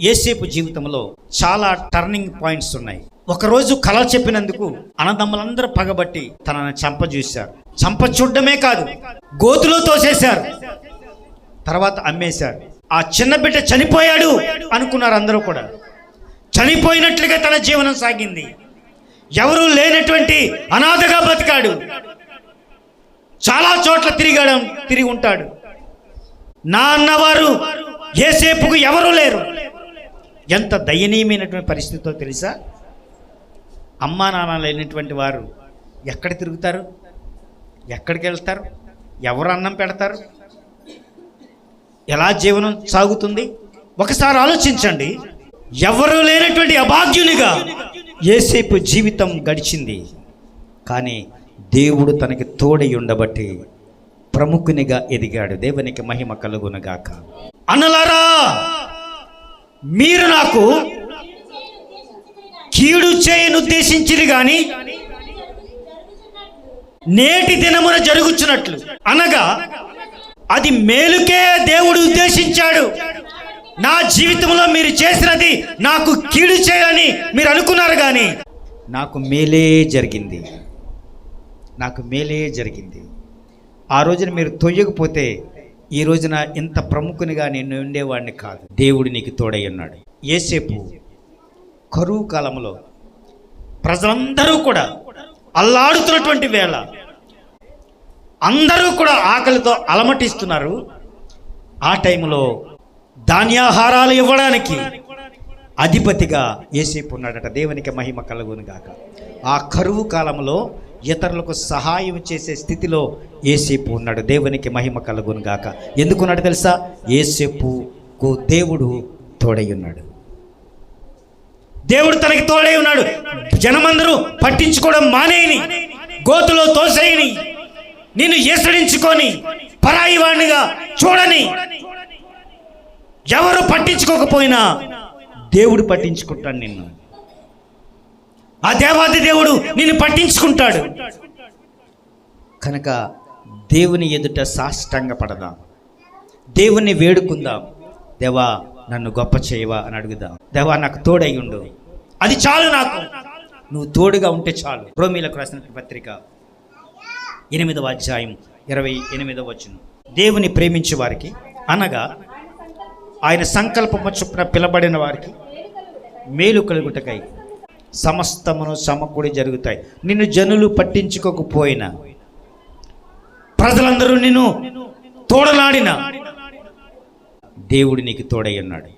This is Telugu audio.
ఏసేపు జీవితంలో చాలా టర్నింగ్ పాయింట్స్ ఉన్నాయి. ఒకరోజు కళ చెప్పినందుకు అన్నదమ్ములందరూ పగబట్టి తనని చంప చూశారు. చంప చూడడమే కాదు గోతులో తోసేశారు. తర్వాత అమ్మేశారు. ఆ చిన్న బిడ్డ చనిపోయాడు అనుకున్నారు అందరూ కూడా. చనిపోయినట్లుగా తన జీవనం సాగింది. ఎవరూ లేనటువంటి అనాథగా బతికాడు. చాలా చోట్ల తిరిగాడు తిరిగి ఉంటాడు. నా అన్నవారు ఏసేపుకు ఎవరు ఎంత దయనీయమైనటువంటి పరిస్థితితో తెలుసా? అమ్మా నాన్న లేనటువంటి వారు ఎక్కడ తిరుగుతారు? ఎక్కడికి వెళ్తారు? ఎవరు అన్నం పెడతారు? ఎలా జీవనం సాగుతుంది? ఒకసారి ఆలోచించండి. ఎవరు లేనటువంటి అభాగ్యునిగా ఏసేపు జీవితం గడిచింది. కానీ దేవుడు తనకి తోడై ఉండబట్టి ప్రముఖునిగా ఎదిగాడు. దేవునికి మహిమ కలుగునుగాక. అనలారా మీరు నాకు కీడు చేయను ఉద్దేశించిరి కానీ నేటి దినమున జరుగుచున్నట్లు. అనగా అది మేలుకే దేవుడు ఉద్దేశించాడు. నా జీవితంలో మీరు చేసినది నాకు కీడు చేయాలని మీరు అనుకున్నారు కానీ నాకు మేలే జరిగింది. నాకు మేలే జరిగింది. ఆ రోజున మీరు తొయ్యకపోతే ఈ రోజున ఇంత ప్రముఖునిగా నేను ఉండేవాడిని కాదు. దేవుడు నీకు తోడై ఉన్నాడు. ఏసేపు కరువు కాలంలో ప్రజలందరూ కూడా అల్లాడుతున్నటువంటి వేళ అందరూ కూడా ఆకలితో అలమటిస్తున్నారు. ఆ టైంలో ధాన్యాహారాలు ఇవ్వడానికి అధిపతిగా ఏసేపు ఉన్నాడట. దేవునికి మహిమ కలుగును గాక. ఆ కరువు కాలంలో ఇతరులకు సహాయం చేసే స్థితిలో ఏసేపు ఉన్నాడు. దేవునికి మహిమ కలుగును గాక. ఎందుకున్నాడు తెలుసా? ఏసేపుకు దేవుడు తోడై ఉన్నాడు. దేవుడు తనకి తోడై ఉన్నాడు. జనమందరూ పట్టించుకోవడం మానేయని గోతులో తోసేయని నిన్ను ఏసడించుకొని పరాయి వాణ్ణిగా చూడని ఎవరు పట్టించుకోకపోయినా దేవుడు పట్టించుకుంటాడు నిన్ను. ఆ దేవాది దేవుడు నిన్ను పట్టించుకుంటాడు. కనుక దేవుని ఎదుట సాష్టంగా పడదాం దేవుణ్ణి వేడుకుందాం. దేవా నన్ను గొప్ప చేయవా అని అడుగుదాం. దేవా నాకు తోడై ఉండు. అది చాలు నాకు. నువ్వు తోడుగా ఉంటే చాలు. రోమిలకు రాసిన పత్రిక ఎనిమిదవ అధ్యాయం ఇరవై ఎనిమిదవ వచ్చిన దేవుని ప్రేమించే వారికి అనగా ఆయన సంకల్పము చొప్పున పిలబడిన వారికి మేలు కలుగుటకై సమస్తమును సమకూడి జరుగుతాయి. నిన్ను జనులు పట్టించుకోకపోయినా ప్రజలందరూ నిన్ను తోడలాడిన దేవుడు నీకు తోడై ఉన్నాడు.